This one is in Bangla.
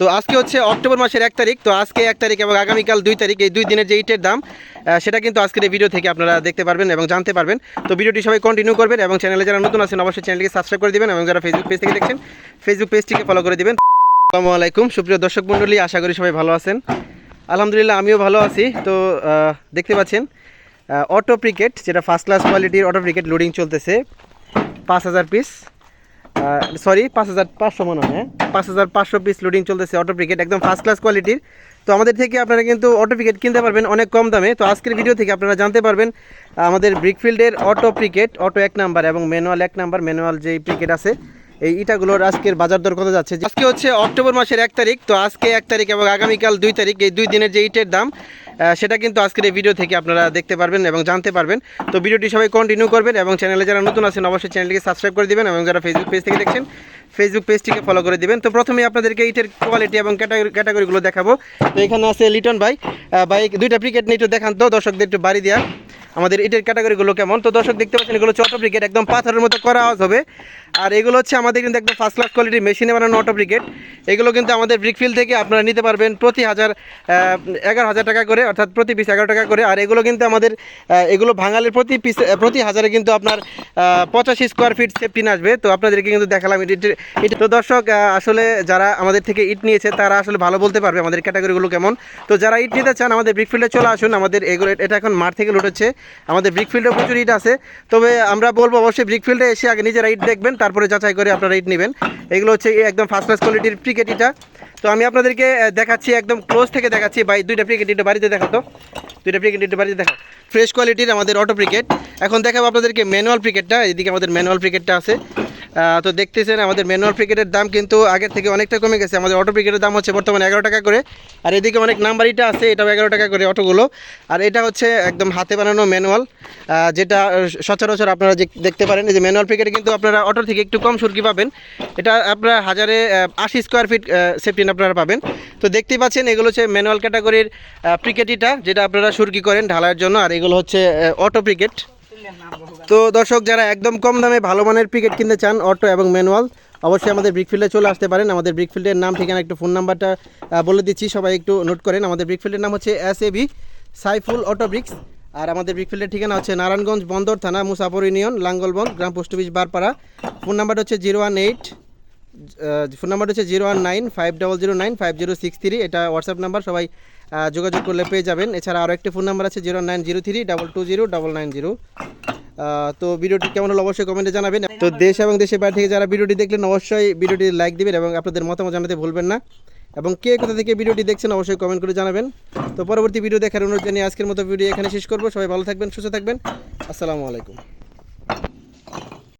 তো আজকে হচ্ছে অক্টোবর মাসের এক তারিখ, তো আজকে এক তারিখ এবং আগামীকাল দুই তারিখ এই দুই দিনের যে ইটের দাম সেটা কিন্তু আজকের এই ভিডিও থেকে আপনারা দেখতে পারবেন এবং জানতে পারবেন। তো ভিডিওটি সবাই কন্টিনিউ করবেন এবং চ্যানেলে যারা নতুন আছেন অবশ্যই চ্যানেলকে সাবস্ক্রাইব করে দিবেন এবং যারা ফেসবুক পেজ থেকে দেখছেন ফেসবুক পেজটিকে ফলো করে দেবেন। আসসালামু আলাইকুম, সুপ্রিয় দর্শক মণ্ডলী, আশা করি সবাই ভালো আছেন। আলহামদুলিল্লাহ, আমিও ভালো আছি। তো দেখতে পাচ্ছেন অটো ক্রিকেট যেটা ফার্স্ট ক্লাস কোয়ালিটির অটো ক্রিকেট লোডিং চলতেছে, পাঁচ হাজার পিস সরি পাঁচ হাজার পাঁচশো মনে হয় হ্যাঁ? পাঁচ হাজার পাঁচশো পিস লোডিং চলতেছে অটো প্রিকেট একদম ফার্স্ট ক্লাস কোয়ালিটির তো আমাদের থেকে আপনারা কিন্তু অটো প্রিকেট কিনতে পারবেন অনেক কম দামে। তো আজকের ভিডিও থেকে আপনারা জানতে পারবেন আমাদের ব্রিকফিল্ডের অটো প্রিকেট অটো এক নাম্বার এবং ম্যানুয়াল এক নাম্বার ম্যানুয়াল যেই প্রিকেট আছে, এই ইটাগুলোর আজকের বাজার দর কত যাচ্ছে? আজকে হচ্ছে অক্টোবর মাসের এক তারিখ, তো আজকে এক তারিখ এবং আগামীকাল দুই তারিখ, এই দুই দিনের যে ইটের দাম সেটা কিন্তু আজকের এই ভিডিও থেকে আপনারা দেখতে পারবেন এবং জানতে পারবেন। তো ভিডিওটি সবাই কন্টিনিউ করবেন এবং চ্যানেলে যারা নতুন আছেন, অবশ্যই চ্যানেলটিকে সাবস্ক্রাইব করে দেবেন এবং যারা ফেসবুক পেজ থেকে দেখছেন ফেসবুক পেজটিকে ফলো করে দিবেন। তো প্রথমে আপনাদেরকে ইটের কোয়ালিটি এবং ক্যাটাগরি ক্যাটাগরিগুলো দেখাবো। তো এখানে আছে লিটন ভাই। বাইক দুইটা ক্রিকেট নিয়ে একটু দেখান তো, দর্শকদের একটু বাড়ি দেওয়া আমাদের ইটের ক্যাটাগরিগুলো কেমন? তো দর্শক দেখতে পাচ্ছেন, এগুলো হচ্ছে অটো ব্রিগেড একদম পাথরের মতো করা হবে। আর এগুলো হচ্ছে আমাদের কিন্তু একদম ফার্স্ট ক্লাস কোয়ালিটি মেশিনে বানানো অটো ব্রিগেড এগুলো কিন্তু আমাদের ব্রিকফিল্ড থেকে আপনারা নিতে পারবেন প্রতি হাজার এগারো হাজার টাকা করে, অর্থাৎ প্রতি পিস এগারো টাকা করে। আর এগুলো কিন্তু আমাদের এগুলো ভাঙালের প্রতি পিস প্রতি হাজারে কিন্তু আপনার পঁচাশি স্কোয়ার ফিট সেফটিন আসবে। তো আপনাদেরকে কিন্তু দেখালাম ইট তো দর্শক আসলে যারা আমাদের থেকে ইট নিয়েছে, তারা আসলে ভালো বলতে পারবে আমাদের ক্যাটাগরিগুলো কেমন। তো যারা ইট নিতে চান, আমাদের ব্রিকফিল্ডে চলে আসুন। আমাদের এগুলো এটা এখন মাঠ থেকে লুটেছে আমাদের ব্রিকফিল্ডে প্রচুর ইট আছে। তবে আমরা বলব অবশ্যই ব্রিকফিল্ডে এসে আগে নিজেরা ইট দেখবেন, তারপরে যাচাই করে আপনারা ইট নেবেন। এগুলো হচ্ছে একদম ফার্স্ট ক্লাস কোয়ালিটির ক্রিকেট ইটা। তো আমি আপনাদেরকে দেখাচ্ছি, একদম ক্লোজ থেকে দেখাচ্ছি। বাই দুইটা ক্রিকেট ইটা বাড়িতে দেখাতো দুইটা ক্রিকেট ইটা বাড়িতে দেখাও। ফ্রেশ কোয়ালিটির আমাদের অটো ক্রিকেট। এখন দেখাবো আপনাদেরকে ম্যানুয়াল ক্রিকেটটা, এদিকে আমাদের ম্যানুয়াল ক্রিকেটটা আছে। তো দেখতেছেন আমাদের ম্যানুয়াল ক্রিকেটের দাম কিন্তু আগের থেকে অনেকটা কমে গেছে। আমাদের অটো ক্রিকেটের দাম হচ্ছে বর্তমানে এগারো টাকা করে। আর এদিকে অনেক নাম্বারিটা আছে, এটাও এগারো টাকা করে অটোগুলো আর এটা হচ্ছে একদম হাতে বানানো ম্যানুয়াল যেটা সচরাচর আপনারা দেখতে পারেন যে ম্যানুয়াল ক্রিকেটে কিন্তু আপনারা অটো থেকে একটু কম সুরকি পাবেন। এটা আপনারা হাজারে আশি স্কোয়ার ফিট সেফটিন আপনারা পাবেন। তো দেখতেই পাচ্ছেন, এগুলো হচ্ছে ম্যানুয়াল ক্যাটাগরির ক্রিকেটিটা যেটা আপনারা সুরকি করেন ঢালাইয়ের জন্য। আর এগুলো হচ্ছে অটো ক্রিকেট তো দর্শক, যারা একদম কম দামে ভালো মানের পিকেট কিনতে চান, অটো এবং ম্যানুয়াল, অবশ্যই আমাদের ব্রিকফিল্ডে চলে আসতে পারেন। আমাদের ব্রিকফিল্ডের নাম, ঠিকানা, একটু ফোন নাম্বারটা বলে দিচ্ছি, সবাই একটু নোট করেন। আমাদের ব্রিকফিল্ডের নাম হচ্ছে S A B Saiful auto bricks আর আমাদের ব্রিকফিল্ডের ঠিকানা হচ্ছে নারায়ণগঞ্জ বন্দর থানা, মুসাফর ইউনিয়ন, লাঙ্গলবন, গ্রাম পোস্ট অফিস, বারপাড়া। ফোন নাম্বারটা হচ্ছে zero one eight phone number হচ্ছে zero one nine five double zero nine five zero six three. এটা হোয়াটসঅ্যাপ নাম্বার, সবাই যোগাযোগ করলে পেয়ে যাবেন। এছাড়া আরও একটি ফোন নাম্বার আছে zero nine zero three double two zero double nine zero. তো ভিডিওটি কেমন হলো অবশ্যই কমেন্টে জানাবেন। তো দেশ এবং দেশের বাইরে থেকে যারা ভিডিওটি দেখলেন, অবশ্যই ভিডিওটি লাইক দিবেন এবং আপনাদের মতামত জানাতে ভুলবেন না। এবং কে কোথা থেকে ভিডিওটি দেখছেন, অবশ্যই কমেন্ট করে জানাবেন। তো পরবর্তী ভিডিও দেখার অনুরোধ জানিয়ে আজকের মতো ভিডিও এখানে শেষ করব। সবাই ভালো থাকবেন, সুস্থ থাকবেন। আসসালামু আলাইকুম।